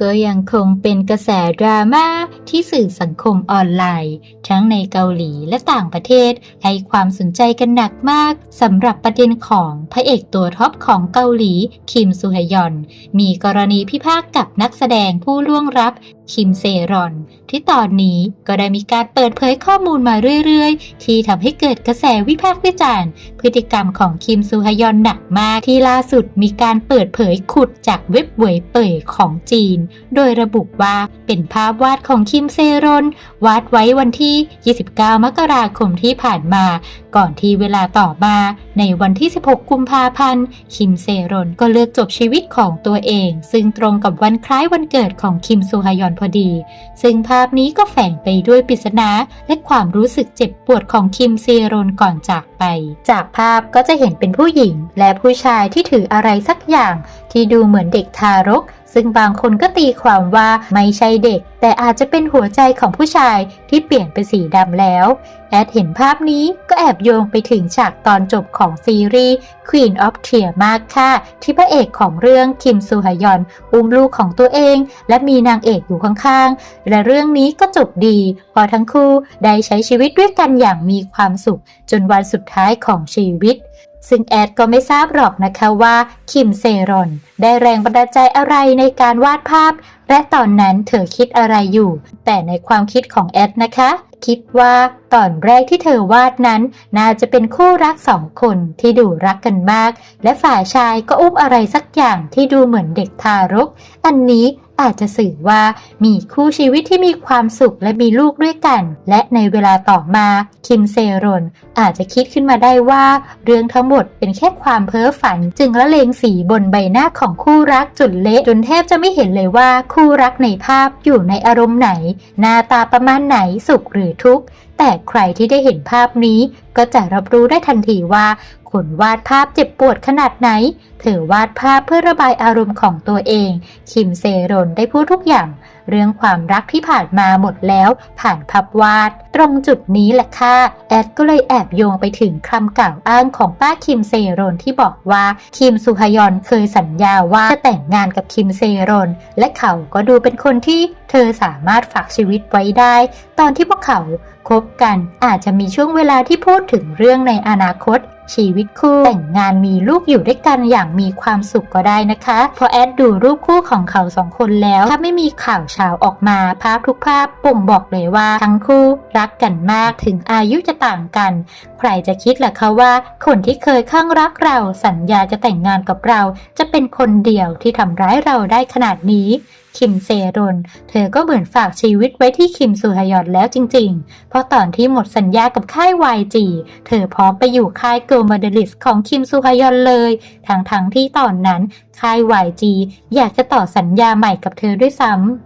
ก็ยังคงเป็นกระแสดราม่าที่สื่อสังคมออนไลน์ ทั้งในเกาหลีและต่างประเทศ ให้ความสนใจกันหนักมากสำหรับประเด็นของพระเอกตัวท็อปของเกาหลี คิมซูฮยอน มีกรณีพิพาทกับนักแสดงผู้ล่วงรับ คิมเซรอน ที่ตอนนี้ก็ได้มีการเปิดเผยข้อมูลมาเรื่อยๆ ที่ทำให้เกิดกระแสวิพากษ์วิจารณ์ พฤติกรรมของคิมซูฮยอนหนักมากที่ล่าสุดมีการเปิดเผยขุดจากเว็บเวยเป่ยของจีน โดยระบุว่าเป็นภาพวาดของคิมเซรอน วาดไว้วันที่ 29 มกราคมที่ผ่านมา ก่อนที่เวลาต่อมาในวันที่ 16 กุมภาพันธ์ คิมเซรอนก็เลือกจบชีวิตของตัวเอง ซึ่งตรงกับวันคล้ายวันเกิดของคิมซูฮยอนพอดี ซึ่งภาพนี้ก็แฝงไปด้วยปริศนาและความรู้สึกเจ็บปวดของคิมเซรอนก่อนจากไป จากภาพก็จะเห็นเป็นผู้หญิง และผู้ชายที่ถืออะไรสักอย่างที่ดูเหมือนเด็กทารก ซึ่งบางคนก็ตีความว่าไม่ใช่เด็ก แต่อาจจะเป็นหัวใจของผู้ชายที่เปลี่ยนเป็นสีดำแล้ว แอดเห็นภาพนี้ก็แอบโยงไปถึงฉากตอนจบของซีรีส์ Queen of Tear มากค่ะ ที่พระเอกของเรื่องคิมซูฮยอนอุ้มลูกของตัวเอง และมีนางเอกอยู่ข้างๆ และเรื่องนี้ก็จบดี พอทั้งคู่ได้ใช้ชีวิตด้วยกันอย่างมีความสุข จนวันสุดท้ายของชีวิต ซึ่งแอดก็ไม่ทราบหรอกนะคะว่าคิมเซรอน ได้แรงบันดาลใจอะไรในการวาดภาพ และตอนนั้นเธอคิดอะไรอยู่ แต่ในความคิดของแอดนะคะ คิดว่าตอนแรกที่เธอวาดนั้น น่าจะเป็นคู่รักสองคนที่ดูรักกันมาก และฝ่ายชายก็อุ้มอะไรสักอย่างที่ดูเหมือนเด็กทารก อันนี้ อาจจะสื่อว่ามีคู่ชีวิตที่มีความสุขและมีลูกด้วยกัน และในเวลาต่อมาคิมเซรอนอาจจะคิดขึ้นมาได้ว่า เรื่องทั้งหมดเป็นแค่ความเพ้อฝัน จึงละเลงสีบนใบหน้าของคู่รักจนเละจนแทบจะไม่เห็นเลยว่าคู่รักในภาพอยู่ในอารมณ์ไหน หน้าตาประมาณไหนสุขหรือทุกข์ แต่ใครที่ได้เห็นภาพนี้ก็จะรับรู้ได้ทันทีว่าคนวาดภาพเจ็บปวดขนาดไหน เธอวาดภาพเพื่อระบายอารมณ์ของตัวเอง คิมเซรนได้พูดทุกอย่าง เรื่องความรักที่ผ่านมาหมดแล้วผ่านพับวาด ตรงจุดนี้แหละค่ะ แอดก็เลยแอบโยงไปถึงคำกล่าวอ้างของป้าคิมเซโรนที่บอกว่า คิมสุฮยอนเคยสัญญาว่าจะแต่งงานกับคิมเซโรนและเขาก็ดูเป็นคนที่เธอสามารถฝากชีวิตไว้ได้ ตอนที่พวกเขาคบกันอาจจะมีช่วงเวลาที่พูดถึงเรื่องในอนาคต ชีวิตคู่แต่งงานมีลูกอยู่ด้วยกันอย่างมีความสุขก็ได้นะคะ เพราะแอดดูรูปคู่ของเขาสองคนแล้ว ถ้าไม่มีข่าวเช้าออกมาภาพทุกภาพบ่งบอกเลยว่า ทั้งคู่รักกันมากถึงอายุจะต่างกัน ใครจะคิดล่ะคะว่า คนที่เคยข้างรักเราสัญญาจะแต่งงานกับเรา จะเป็นคนเดียวที่ทำร้ายเราได้ขนาดนี้ คิมเซรน เธอก็เหมือนฝากชีวิตไว้ที่คิมซูฮยอนแล้วจริงๆ เพราะตอนที่หมดสัญญากับค่าย YG เธอพร้อมไปอยู่ค่ายเกิร์ลมาเดลิสของคิมซูฮยอนเลย ทั้งๆทที่ตอนนั้นค่าย YG อยากจะต่อสัญญาใหม่กับเธอด้วยซ้ำ